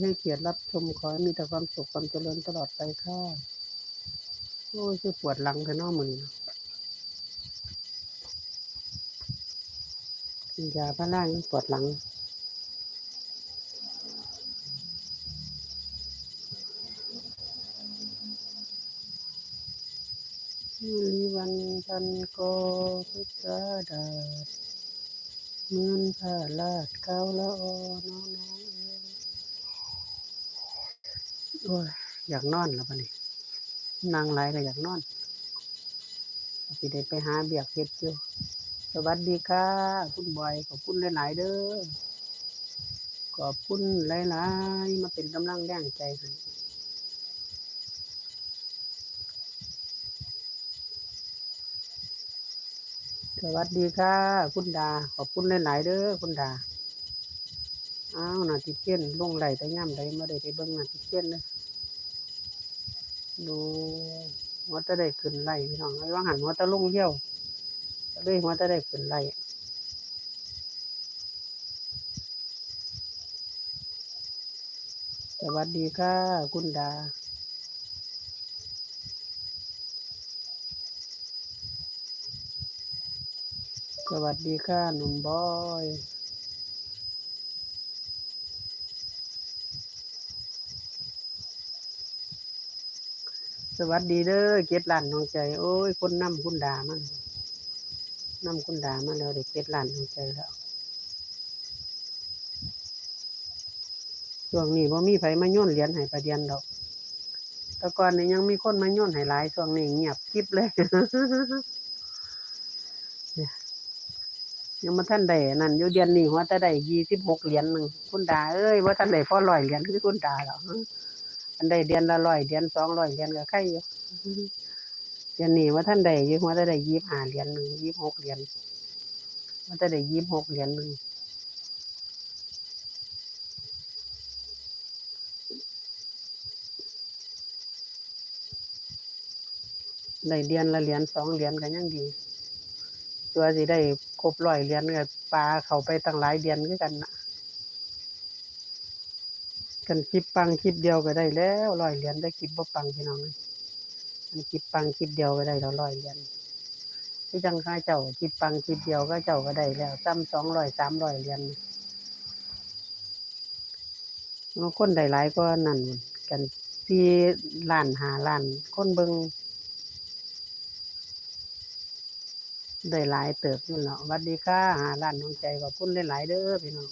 ให้เกียรติรับชมขอให้มีแต่ความสุขความเจริญตลอดไปค่ะโอ้ยคือปวดหลังไปเนอกมือนี้กินยาพารางปวดหลังมีวันพันโกพุทธาดาเหมือนผ้าลาดเก้าละออน้องน้องเอ้ย โอ้ยอยากนอนแล้วปะนี่นางไรก็อยากนอนสิได้ไปหาเบียกเฮ็ดอยู่สวัสดีค่ะ คุณบอยขอบคุณหลายๆเด้อขอบคุณหลายๆมาเป็นกำลังแรงใจให้สวัสดีค่ะ คุณดา ขอบคุณหลายๆเด้อคุณดาอ้าวนาติเพี้ยนลงไหลแต่ย่ำใดมาได้ไปเบิ่งนาติเพี้ยนเลย ดูหัวตะได้ขึ้นไหลพี่น้องไอ้ว่างหันหัวตะลงเยี่ยวเลยหัวตะได้ขึ้นไหลสวัสดีค่ะ คุณดาสวัสดีค่ะหนุ่มบอย สวัสดีเด้อเจ็ดล้านน้องใจ โอ้ย คนนำคุณดามันนำคุณดามาแล้วได้เจ็ดล้านน้องใจแล้วช่วงนี้บ่มีไผมาโย่นเหรียญให้ประเดียนดอกแต่ก่อนนี่ยังมีคนมาโย่นให้หลายช่วงนี้เงียบกริบเลยยังมาท่านได้นั่นอยู่เดือนนี้หัวแต่ได้ยี่สิบหกเหรียญหนึ่งคุณดาเอ้ยว่าท่านได้พอร้อยเหรียญคือคุณดาหรอก อันได้เดือนละร้อยเดือนสองร้อยเหรียญก็ใครอยู่เดือนนี้ว่าท่านได้อยู่หัวแต่ได้ยี่ห้าเหรียญหนึ่งยี่หกเหรียญว่าแต่ได้ยี่หกเหรียญหนึ่งได้เดือนละเหรียญสองเหรียญก็ยังดี ตัวสิได้ครบร้อยเหรียญก็ปลาเข้าไปตั้งหลายเดือนคือกันนะ กันคลิปปังคลิปเดียวก็ได้แล้วร้อยเหรียญได้คลิปบ่ปังพี่น้องมันคลิปปังคลิปเดียวก็ได้แล้วร้อยเหรียญที่จังข้าเจ้าคลิปปังคลิปเดียวก็เจ้าก็ได้แล้วซ้ำสองร้อยสามร้อยเหรียญบางคนได้หลายก็นั่นกันที่ล้านหาล้านคนเบิงได้หลายเติบนั่นแหละหวัดดีค่ะหาร้านน้องใจขอบคุณหลายๆเด้อพี่น้อง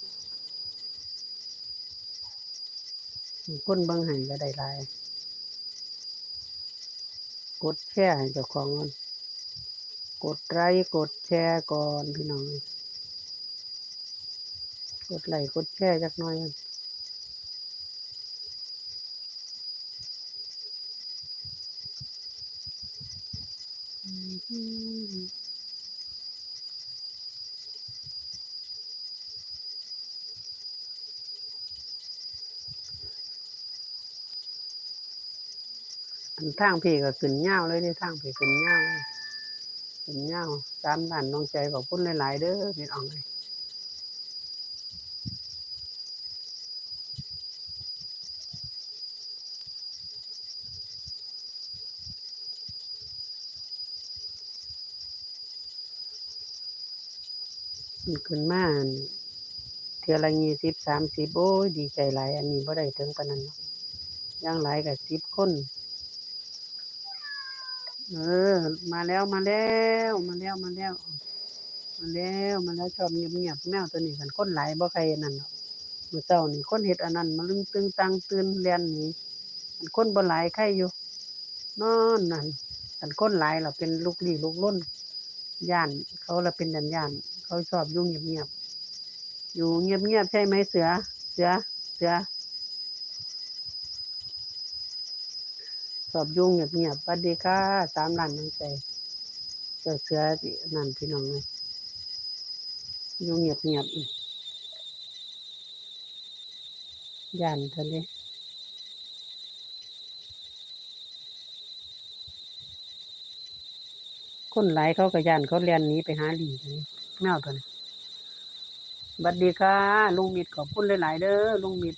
คนเบิ่งให้ก็ได้หลาย กดแชร์ให้เจ้าของก่อนกดไลค์กดแชร์ก่อนพี่น้องกดไลค์กดแชร์จักหน่อยก่อน ทางพี่ก็ขึ้นยาเลยนี่ทางพี่ขึ้นยาเลยขึ้นยาตามด้านน้องใจขอบคุณหลาย ๆ เด้อพี่น้องเลยมันขึ้นมาเทือละยี่สิบสามสิบโอ้ยดีใจหลาย อันนี้บ่ได้ถึงปานนั้นเนาะอย่างหลายกับสิบคน เออ มาแล้วมาแล้วมาแล้วมาแล้ว มาแล้วมาแล้วชอบเงียบๆแมวตัวนี้กันคนหลายบ่ใครนั่นหรอกมือเช้านี่คนเฮ็ดอันนั้นมาลึงตึงตังตื่นเรียนนี่มันคนบ่หลายใครอยู่นอนนั่นกันคนหลายเราเป็นลูกหลีลูกล้นย่าน เขาละเป็นดันย่าน เขาชอบยู่งเงียบๆอยู่เงียบๆใช่ไหมเสือ เสือเสือ อบอยู่เงียบๆสวัสดีค่ะสามล้านน้องใจเสือเสือนั่นพี่น้องเลยยู่เงียบๆย่านเท่านี้คนหลายเขาก็ย่านเขาเรียนนี้ไปหาหลีกันแมวตัวนี้สวัสดีค่ะ ลุงมิดขอบคุณหลาย ๆ เด้อลุงมิด